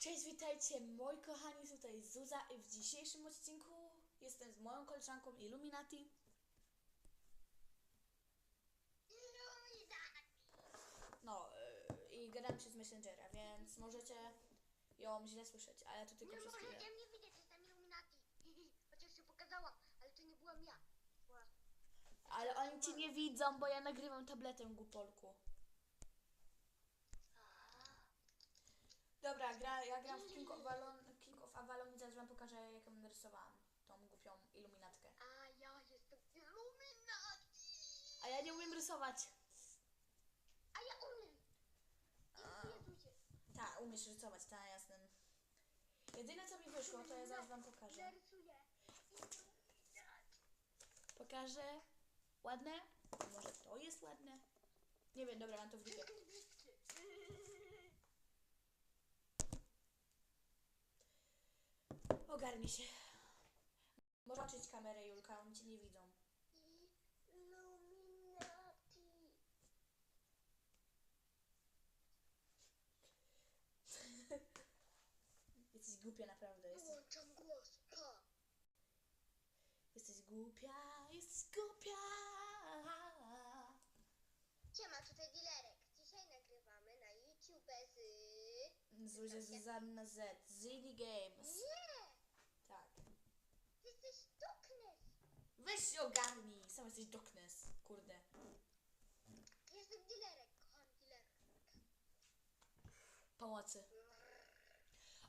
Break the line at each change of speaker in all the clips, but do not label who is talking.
Cześć, witajcie moi kochani, tutaj Zuza i w dzisiejszym odcinku jestem z moją koleżanką Illuminati. No yy, i gadam przez Messengera, więc możecie ją źle słyszeć, ale to tylko
Nie
przez chwilę.
możecie mnie widzieć, jestem Illuminati. Chociaż się pokazałam, ale to nie byłam ja. Była-
Ale oni cię nie widzą, bo ja nagrywam tabletem głupolku. Dobra, gra, ja gram w King of, Avalon, King of Avalon i zaraz wam pokażę jak ją narysowałam, tą głupią iluminatkę.
A ja jestem Illuminati.
A ja nie umiem rysować.
A ja umiem. Jezusie.
Tak, umiesz rysować, tak, jasne. Jedyne co mi wyszło, to ja zaraz wam pokażę.
Illuminati.
Pokażę. Ładne? Może to jest ładne? Nie wiem, dobra, mam to w dupie.
Wszystko jest brzydkie.
Ogarnij się. Może oczyć kamerę, Julka, oni cię nie widzą.
Illuminati.
Jesteś głupia naprawdę, jesteś,
Wyłączam głos. Ha.
jesteś głupia, jesteś głupia.
Siema, tutaj Dilerek. Dzisiaj nagrywamy na YouTube z...
Zuzia Zuzanna Z, Zini Games.
Nie!
Tak.
Ty jesteś Darkness.
Weź się ogarnij, sam jesteś Darkness, kurde.
Jestem Dilerek. Kocham Dilerek.
Pomocy.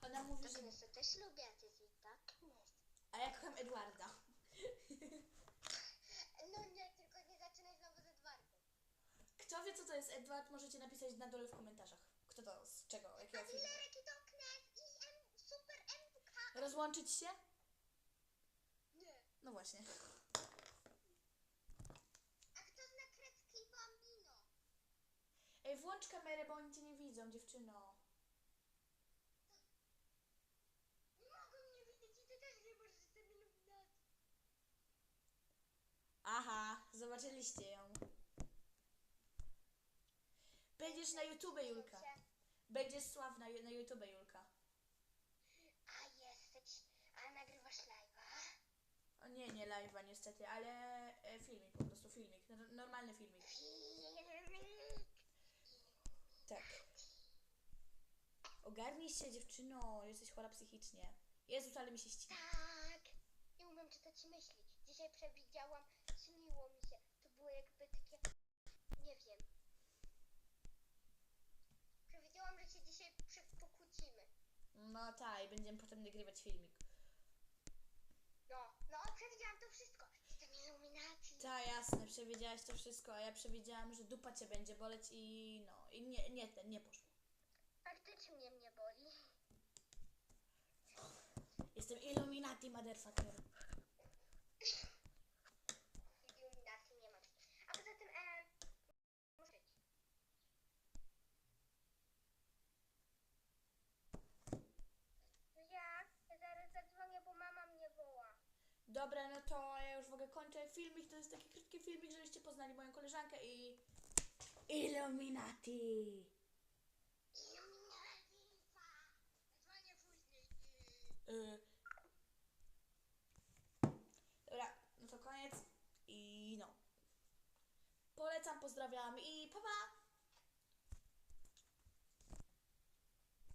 Ona mówi, że...
Darknessa też lubię, a ty jesteś Darkness.
A ja kocham Edwarda.
No nie, tylko nie zaczynaj znowu z Edwardem.
Kto wie co to jest Edward, możecie napisać na dole w komentarzach. Kto to, z czego,
A
jakiego filmu.
Dilerek i Darkness i M, Super MK.
Rozłączyć się?
Nie.
No właśnie.
A kto zna kredki Bambino?
Ej, włącz kamerę, bo oni cię nie widzą, dziewczyno.
Mogą mnie widzieć i ty też nie możesz jestem Illuminati.
Aha, zobaczyliście ją. Będziesz na YouTube, Julka. Będziesz sławna ju- na YouTube, Julka.
A jesteś, a nagrywasz live'a?
O nie, nie live'a niestety, ale e, filmik, po prostu filmik. No- Normalny filmik. Tak. Ogarnij się, dziewczyno, jesteś chora psychicznie. Jezus, ale mi się ścina.
Tak. Nie umiem czytać myśli. Dzisiaj przewidziałam, śniło mi się. To było jakby takie, nie wiem. Przewidziałam, że się dzisiaj pokłócimy.
No tak, i będziemy potem nagrywać filmik.
No, no, przewidziałam to wszystko. Jestem Illuminati.
Tak, jasne, przewidziałaś to wszystko, a ja przewidziałam, że dupa cię będzie boleć i no, i nie, nie, ten, nie poszło.
Faktycznie mnie boli.
Jestem Illuminati, motherfucker.
Illuminati nie ma. A poza tym, e, muszę iść. No? Ja zaraz zadzwonię, bo mama mnie woła.
Dobra, no to ja już w ogóle kończę filmik, to jest taki krótki filmik, żebyście poznali moją koleżankę i... Illuminati!
Później.
Y... Dobra, no to koniec i no. Polecam, pozdrawiam i pa pa!